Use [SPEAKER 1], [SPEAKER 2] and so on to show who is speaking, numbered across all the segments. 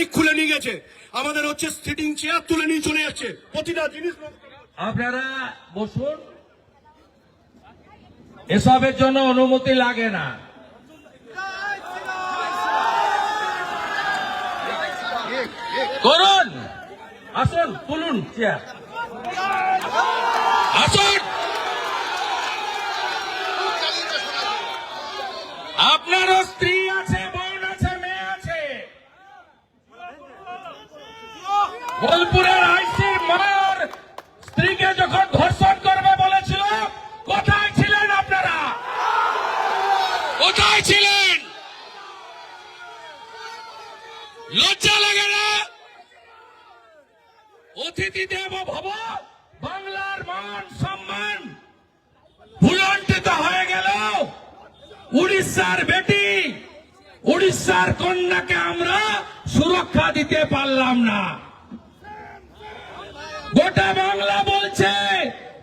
[SPEAKER 1] Mic খুলে নিয়ে গেছে। আমাদের হচ্ছে সিটিং চেয়ার তুলে নিয়ে চলে যাচ্ছে। প্রতিটা জিনিস
[SPEAKER 2] আপনারা বসুন। এসবের জন্য অনুমতি লাগে না। করুন। আসুন, তুলুন চেয়ার আসুন। আপনারও স্ত্রী আছে বোন আছে মেয়ে আছে বোলপুরের আইসির মার। স্ত্রীকে যখন ধর্ষণ করবে বলেছিল, কোথায় ছিলেন আপনারা? কোথায় ছিলেন? লজ্জা লাগে না? অতিথি দেব ভব, বাংলার মান সম্মান। ভুলন্টিত হয়ে গেল। উড়িষ্যার বেটি, উড়িষ্যার কন্যাকে আমরা সুরক্ষা দিতে পারলাম না। গোটা বাংলা বলছে,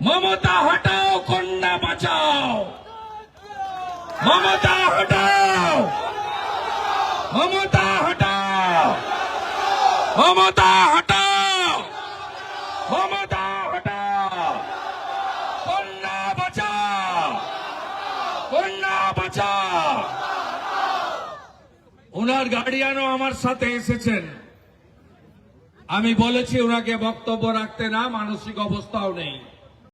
[SPEAKER 2] মমতা হটাও, কন্যা বাঁচাও। মমতা হটাও। মমতা হটাও। মমতা হটাও। মমতা হটাও। কন্যা বাঁচাও। কন্যা বাঁচাও। ওনার গার্ডিয়ানও আমার সাথে এসেছেন। আমি বলেছি ওনাকে বক্তব্য রাখতে না মানসিক অবস্থাও নেই।